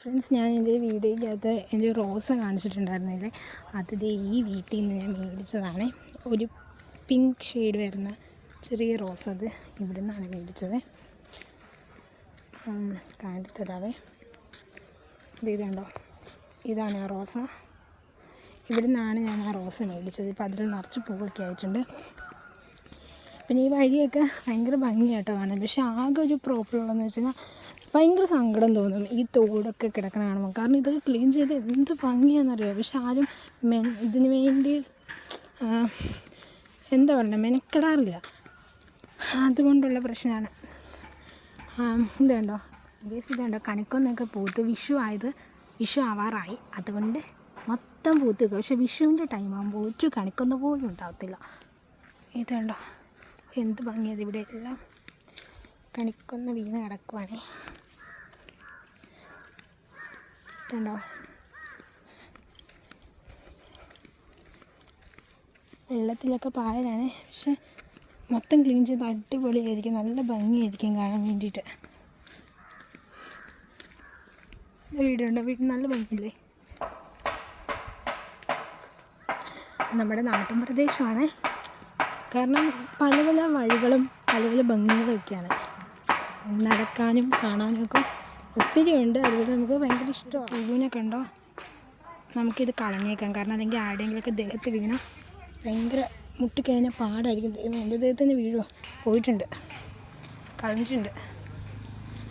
Friends ഞാൻ എന്റെ വീഡിയോയ്ക്കകത്ത് എന്റെ റോസ് കാണിച്ചിട്ടുണ്ടായിരുന്നില്ലേ അത് ഈ വീട്ടിൽ നിന്ന് ഞാൻ മേടിച്ചതാണ്. ഒരു പിങ്ക് ഷെയ്ഡ് വരുന്ന ചെറിയ റോസ് അത് ഇവിടെ നിന്നാണ് മേടിച്ചത് കാണിത്തരാവേ. ഇത് ഇതുണ്ടോ? ഇതാണ് ആ റോസ. ഇവിടെ നിന്നാണ് ഞാൻ ആ റോസ് മേടിച്ചത്. ഇപ്പം അതിൽ നിറച്ച് പൂവൊക്കെ ആയിട്ടുണ്ട്. പിന്നെ ഈ വഴിയൊക്കെ ഭയങ്കര ഭംഗിയായിട്ടോ കാണാൻ. പക്ഷേ ആകെ ഒരു പ്രോബ്ലം ഉള്ളതെന്ന് വെച്ചാൽ ഭയങ്കര സങ്കടം തോന്നും ഈ തോടൊക്കെ കിടക്കണ കാണുമ്പോൾ കാരണം ഇതൊക്കെ ക്ലീൻ ചെയ്ത് എന്ത് ഭംഗിയാണെന്നറിയാം പക്ഷെ ആരും മെൻ ഇതിന് വേണ്ടി എന്താ പറയുക മെനക്കെടാറില്ല. അതുകൊണ്ടുള്ള പ്രശ്നമാണ് ഇതുണ്ടോ ഗേസ് ഇതുണ്ടോ കണിക്കൊന്നൊക്കെ പൂത്ത് വിഷു ആയത് വിഷു ആവാറായി. അതുകൊണ്ട് മൊത്തം പൂത്ത് പക്ഷെ വിഷുവിന്റെ ടൈം ആകുമ്പോൾ ഒരു കണിക്കൊന്ന പോലും ഉണ്ടാവത്തില്ല. ഇതുണ്ടോ എന്ത് ഭംഗിയത് ഇവിടെ എല്ലാം കണിക്കൊന്ന വീണ് കിടക്കുവാണേ. കണ്ടോ വെള്ളത്തിലൊക്കെ പായലാണ്. പക്ഷെ മൊത്തം ക്ലീൻ ചെയ്ത് അടിപൊളിയായിരിക്കും. നല്ല ഭംഗിയായിരിക്കും കാണാൻ വേണ്ടിയിട്ട്. വീടുണ്ടോ. വീട്ടിൽ നല്ല ഭംഗിയില്ലേ? നമ്മുടെ നാട്ടിൻ പ്രദേശമാണ് കാരണം പല പല വഴികളും പല പല ഭംഗികളൊക്കെയാണ് നടക്കാനും കാണാനും ഒക്കെ ഒത്തിരി ഉണ്ട്. അതുപോലെ നമുക്ക് ഭയങ്കര ഇഷ്ടമാണ്. പൂവിനൊക്കെ ഉണ്ടോ നമുക്കിത് കളഞ്ഞേക്കാം. കാരണം അല്ലെങ്കിൽ ആരുടെയെങ്കിലുമൊക്കെ ദേഹത്ത് വീണ ഭയങ്കര മുട്ടിക്കഴിഞ്ഞാൽ പാടായിരിക്കും. ദൈവം എന്റെ ദേഹത്തിന് വീഴുമോ പോയിട്ടുണ്ട്. കളഞ്ഞിട്ടുണ്ട്.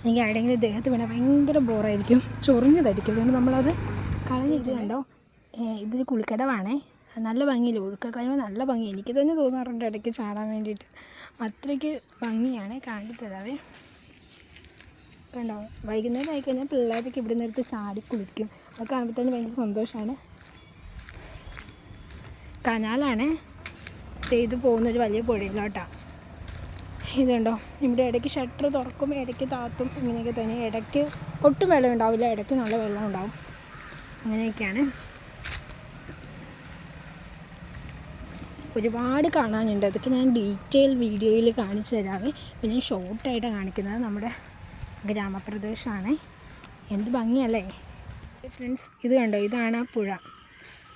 എനിക്ക് ആരുടെയെങ്കിലും ദേഹത്ത് വീണാൽ ഭയങ്കര ബോറായിരിക്കും. ചൊറിഞ്ഞതായിരിക്കും അതുകൊണ്ട് നമ്മളത് കളഞ്ഞിട്ട് കണ്ടോ? ഏഹ് ഇതൊരു കുളിക്കടവാണേ. നല്ല ഭംഗിയില്ല? ഒഴുക്ക കഴിയുമ്പോൾ നല്ല ഭംഗി. എനിക്ക് തന്നെ തോന്നാറുണ്ട് ഇടയ്ക്ക് ചാടാൻ വേണ്ടിയിട്ട്. അത്രയ്ക്ക് ഭംഗിയാണ് കാണിത്തരാവേ. കണ്ടോ? വൈകുന്നേരം ആയിക്കഴിഞ്ഞാൽ പിള്ളേരൊക്കെ ഇവിടെ നിന്നെടുത്ത് ചാടി കുളിക്കും. അത് കാണുമ്പോൾ തന്നെ ഭയങ്കര സന്തോഷമാണ് കനാലാണ് ചെയ്ത് പോകുന്നൊരു വലിയ പുഴയിലോട്ടാണ് ഇതുണ്ടോ? ഇവിടെ ഇടയ്ക്ക് ഷട്ടർ തുറക്കും ഇടയ്ക്ക് താത്തും ഇങ്ങനെയൊക്കെ തന്നെ. ഇടയ്ക്ക് ഒട്ടും വെള്ളം ഉണ്ടാവില്ല ഇടയ്ക്ക് നല്ല വെള്ളം ഉണ്ടാവും. അങ്ങനെയൊക്കെയാണ്. ഒരുപാട് കാണാനുണ്ട്. അതൊക്കെ ഞാൻ ഡീറ്റെയിൽ വീഡിയോയിൽ കാണിച്ചു തരാമേ പിന്നെ ഷോർട്ടായിട്ട് കാണിക്കുന്നത്. നമ്മുടെ ഗ്രാമപ്രദേശമാണ് എന്ത് ഭംഗിയല്ലേ. ഫ്രണ്ട്സ് ഇത് കണ്ടോ? ഇതാണ് പുഴ.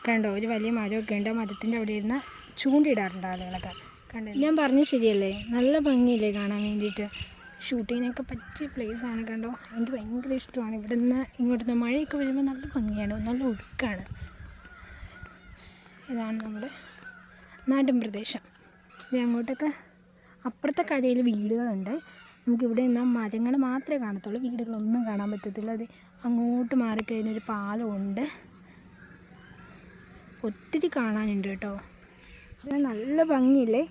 കണ്ടോ? ഒരു വലിയ മരമൊക്കെ ഉണ്ട്. മരത്തിന്റെ അവിടെ ഇരുന്ന് ചൂണ്ടിടാറുണ്ട് ആളുകളൊക്കെ. കണ്ടോ? ഞാൻ പറഞ്ഞു ശരിയല്ലേ? നല്ല ഭംഗിയല്ലേ കാണാൻ വേണ്ടിയിട്ട്. ഷൂട്ടിങ്ങിനൊക്കെ പറ്റിയ place ആണ് കണ്ടോ? എനിക്ക് ഭയങ്കര ഇഷ്ടമാണ്. ഇവിടെ നിന്ന് ഇങ്ങോട്ട് മഴയൊക്കെ വരുമ്പോൾ നല്ല ഭംഗിയാണ്. നല്ല ഒഴുക്കാണ്. ഇതാണ് നമ്മുടെ നാട്ടിൻ പ്രദേശം. ഇത് അങ്ങോട്ടൊക്കെ അപ്പുറത്തെ കരയിൽ വീടുകളുണ്ട്. നമുക്കിവിടെ നിന്നാൽ മരങ്ങൾ മാത്രമേ കാണത്തുള്ളൂ. വീടുകളൊന്നും കാണാൻ പറ്റത്തില്ല. അത് അങ്ങോട്ട് മാറിക്കഴിഞ്ഞൊരു പാലമുണ്ട്. ഒത്തിരി കാണാനുണ്ട് കേട്ടോ. ഇത് നല്ല ഭംഗിയില്ലേ?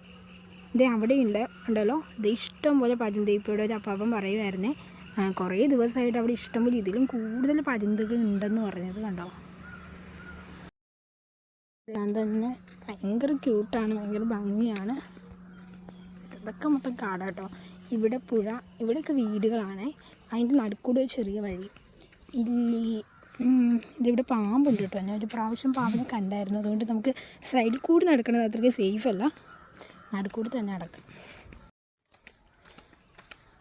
ഇത് അവിടെയുണ്ട്. ഉണ്ടല്ലോ. ഇത് ഇഷ്ടം പോലെ പരുന്ത് ഇപ്പോൾ ഇവിടെ ഒരു അപ്പാപ്പൻ പറയുമായിരുന്നേ കുറേ ദിവസമായിട്ട് അവിടെ ഇഷ്ടം പോലെ ഇതിലും കൂടുതൽ പരുന്തുകൾ ഉണ്ടെന്ന് പറഞ്ഞത് കണ്ടോ? ഞാൻ തന്നെ ഭയങ്കര ക്യൂട്ടാണ് ഭയങ്കര ഭംഗിയാണ്. ഇതൊക്കെ മൊത്തം കാടാട്ടോ ഇവിടെ പുഴ ഇവിടെയൊക്കെ വീടുകളാണ്. അതിന്റെ നടുക്കൂടെ ഒരു ചെറിയ വഴി. ഇല്ലി? ഇതിവിടെ പാമ്പുണ്ട് കേട്ടോ. ഞാൻ ഒരു പ്രാവശ്യം പാമ്പിനെ കണ്ടായിരുന്നു. അതുകൊണ്ട് നമുക്ക് സൈഡിൽ കൂടി നടക്കണത് അത്രയ്ക്ക് സേഫ് അല്ല. നടുക്കൂടി തന്നെ നടക്കാം.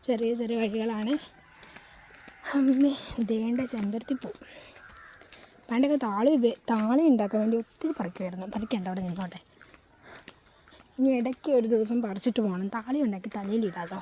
ചെറിയ ചെറിയ വഴികളാണ്. അമ്മേ ദേണ്ട ചെമ്പരത്തി പൂ. പണ്ടൊക്കെ താളി താളി ഉണ്ടാക്കാൻ വേണ്ടി ഒത്തിരി പറിക്കുമായിരുന്നു. പറിക്കണ്ട അവിടെ നിന്നോട്ടെ. ഇനി ഇടയ്ക്ക് ഒരു ദിവസം പറിച്ചിട്ട് പോകണം. താളി ഉണ്ടാക്കി തലയിലിടാതോ